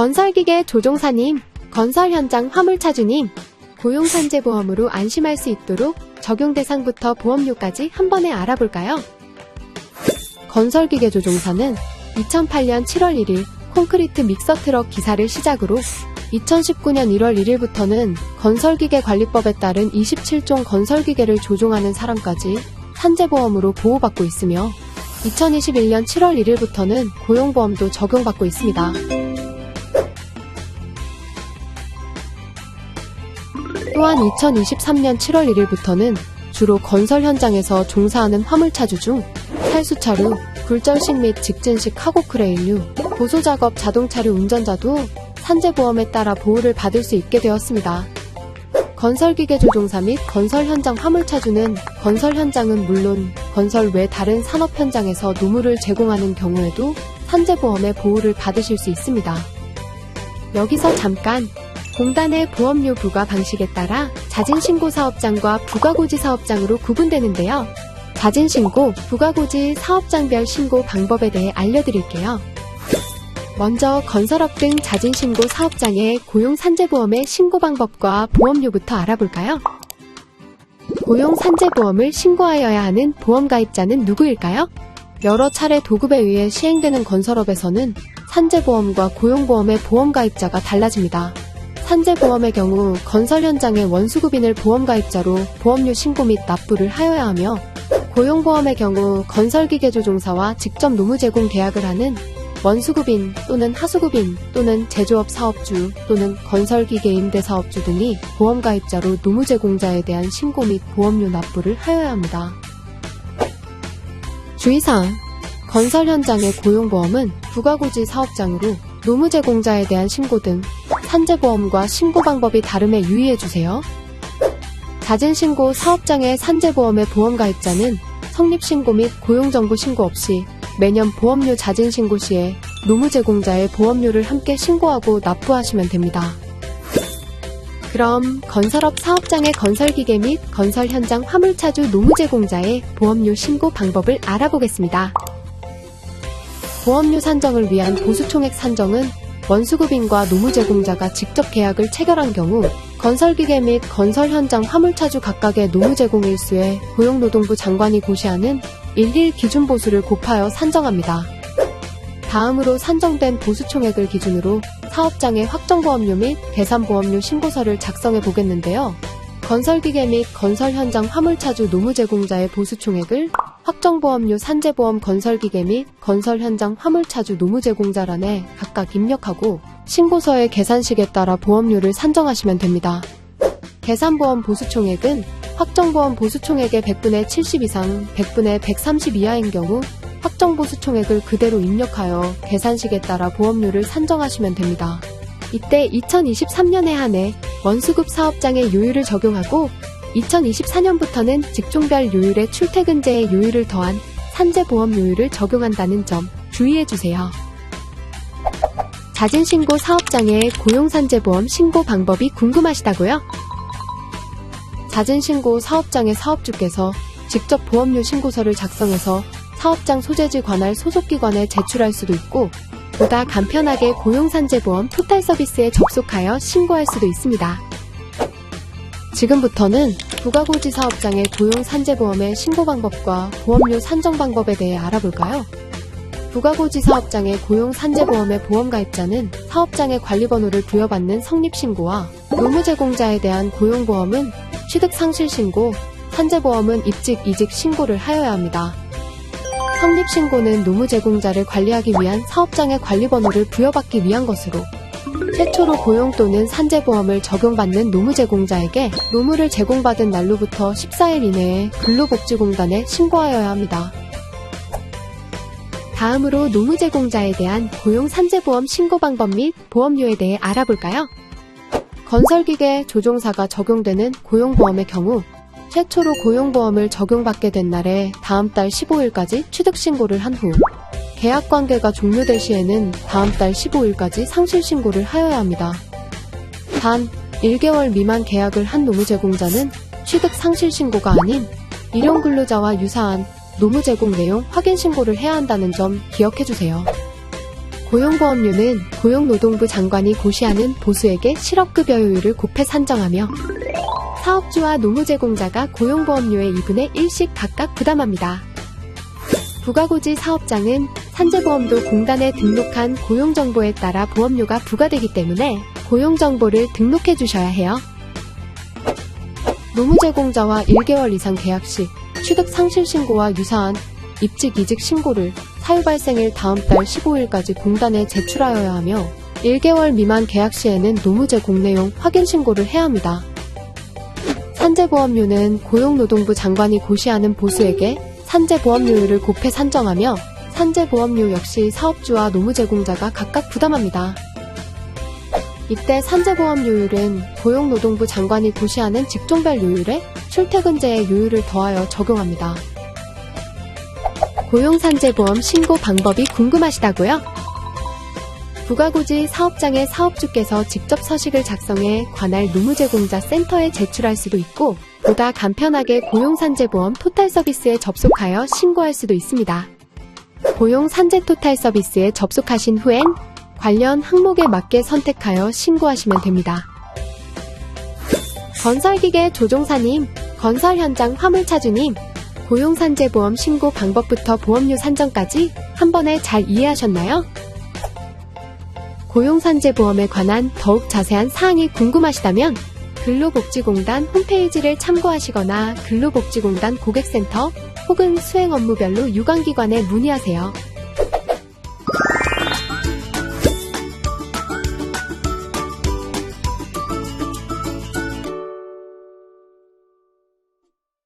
건설기계 조종사님, 건설 현장 화물차주님, 고용산재보험으로 안심할 수 있도록 적용 대상부터 보험료까지 한 번에 알아볼까요? 건설기계 조종사는 2008년 7월 1일 콘크리트 믹서 트럭 기사를 시작으로 2019년 1월 1일부터는 건설기계 관리법에 따른 27종 건설기계를 조종하는 사람까지 산재보험으로 보호받고 있으며 2021년 7월 1일부터는 고용보험도 적용받고 있습니다. 또한 2023년 7월 1일부터는 주로 건설 현장에서 종사하는 화물차주 중 탈수차류, 굴절식 및 직진식 카고 크레인류, 고소작업 자동차류 운전자도 산재보험에 따라 보호를 받을 수 있게 되었습니다. 건설기계 조종사 및 건설 현장 화물차주는 건설 현장은 물론 건설 외 다른 산업 현장에서 노무를 제공하는 경우에도 산재보험의 보호를 받으실 수 있습니다. 여기서 잠깐 공단의 보험료 부과 방식에 따라 자진신고 사업장과 부가고지 사업장으로 구분되는데요. 자진신고, 부가고지 사업장별 신고 방법에 대해 알려드릴게요. 먼저 건설업 등 자진신고 사업장의 고용산재보험의 신고 방법과 보험료부터 알아볼까요? 고용산재보험을 신고하여야 하는 보험가입자는 누구일까요? 여러 차례 도급에 의해 시행되는 건설업에서는 산재보험과 고용보험의 보험가입자가 달라집니다. 산재보험의 경우 건설 현장의 원수급인을 보험가입자로 보험료 신고 및 납부를 하여야 하며 고용보험의 경우 건설기계 조종사와 직접 노무 제공 계약을 하는 원수급인 또는 하수급인 또는 제조업 사업주 또는 건설기계 임대사업주 등이 보험가입자로 노무 제공자에 대한 신고 및 보험료 납부를 하여야 합니다. 주의사항 건설 현장의 고용보험은 부가고지 사업장으로 노무 제공자에 대한 신고 등 산재보험과 신고 방법이 다름에 유의해주세요. 자진신고 사업장의 산재보험의 보험가입자는 성립신고 및 고용정보 신고 없이 매년 보험료 자진신고 시에 노무 제공자의 보험료를 함께 신고하고 납부하시면 됩니다. 그럼 건설업 사업장의 건설기계 및 건설 현장 화물차주 노무 제공자의 보험료 신고 방법을 알아보겠습니다. 보험료 산정을 위한 보수총액 산정은 원수급인과 노무 제공자가 직접 계약을 체결한 경우 건설기계 및 건설 현장 화물차주 각각의 노무 제공 일수에 고용노동부 장관이 고시하는 일일 기준 보수를 곱하여 산정합니다. 다음으로 산정된 보수 총액을 기준으로 사업장의 확정보험료 및 계산보험료 신고서를 작성해 보겠는데요. 건설기계 및 건설 현장 화물차주 노무 제공자의 보수 총액을 확정보험료 산재보험 건설기계 및 건설 현장 화물차주 노무 제공자란에 각각 입력하고 신고서의 계산식에 따라 보험료를 산정하시면 됩니다. 계산보험 보수총액은 확정보험 보수총액의 100분의 70 이상, 100분의 130 이하인 경우 확정보수총액을 그대로 입력하여 계산식에 따라 보험료를 산정하시면 됩니다. 이때 2023년에 한해 원수급 사업장의 요율을 적용하고 2024년부터는 직종별 요율에 출퇴근제의 요율을 더한 산재보험 요율을 적용한다는 점 주의해주세요. 자진신고 사업장의 고용산재보험 신고 방법이 궁금하시다고요? 자진신고 사업장의 사업주께서 직접 보험료 신고서를 작성해서 사업장 소재지 관할 소속기관에 제출할 수도 있고 보다 간편하게 고용산재보험 토탈 서비스에 접속하여 신고할 수도 있습니다. 지금부터는 부가고지 사업장의 고용 산재보험의 신고 방법과 보험료 산정 방법에 대해 알아볼까요? 부가고지 사업장의 고용 산재보험의 보험가입자는 사업장의 관리번호를 부여받는 성립신고와 노무제공자에 대한 고용보험은 취득상실신고, 산재보험은 입직, 이직 신고를 하여야 합니다. 성립신고는 노무제공자를 관리하기 위한 사업장의 관리번호를 부여받기 위한 것으로 최초로 고용 또는 산재보험을 적용받는 노무 제공자에게 노무를 제공받은 날로부터 14일 이내에 근로복지공단에 신고하여야 합니다. 다음으로 노무 제공자에 대한 고용 산재보험 신고 방법 및 보험료에 대해 알아볼까요? 건설기계 조종사가 적용되는 고용보험의 경우 최초로 고용보험을 적용받게 된 날에 다음 달 15일까지 취득신고를 한 후 계약 관계가 종료될 시에는 다음 달 15일까지 상실 신고를 하여야 합니다. 단 1개월 미만 계약을 한 노무 제공자는 취득 상실 신고가 아닌 일용 근로자와 유사한 노무 제공 내용 확인 신고를 해야 한다는 점 기억해 주세요. 고용보험료는 고용노동부 장관이 고시하는 보수에게 실업급여요율을 곱해 산정하며 사업주와 노무 제공자가 고용보험료의 2분의 1씩 각각 부담합니다. 부가고지 사업장은 산재보험도 공단에 등록한 고용정보에 따라 보험료가 부과되기 때문에 고용정보를 등록해 주셔야 해요. 노무제공자와 1개월 이상 계약 시 취득 상실 신고와 유사한 입직 이직 신고를 사유 발생일 다음 달 15일까지 공단에 제출하여야 하며 1개월 미만 계약 시에는 노무제공 내용 확인 신고를 해야 합니다. 산재보험료는 고용노동부 장관이 고시하는 보수에게 산재보험료율을 곱해 산정하며 산재 보험료 역시 사업주와 노무 제공자가 각각 부담합니다. 이때 산재보험료율은 고용노동부 장관이 고시하는 직종별 요율에 출퇴근제의 요율을 더하여 적용합니다. 고용산재보험 신고 방법이 궁금하시다고요? 부가고지 사업장의 사업주께서 직접 서식을 작성해 관할 노무제공자 센터에 제출할 수도 있고 보다 간편하게 고용산재보험 토탈 서비스에 접속하여 신고할 수도 있습니다. 고용 산재 토탈 서비스에 접속하신 후엔 관련 항목에 맞게 선택하여 신고하시면 됩니다. 건설기계 조종사님, 건설 현장 화물차주님, 고용산재보험 신고 방법부터 보험료 산정까지 한 번에 잘 이해하셨나요? 고용산재보험에 관한 더욱 자세한 사항이 궁금하시다면 근로복지공단 홈페이지를 참고하시거나 근로복지공단 고객센터 혹은 수행 업무별로 유관기관에 문의하세요.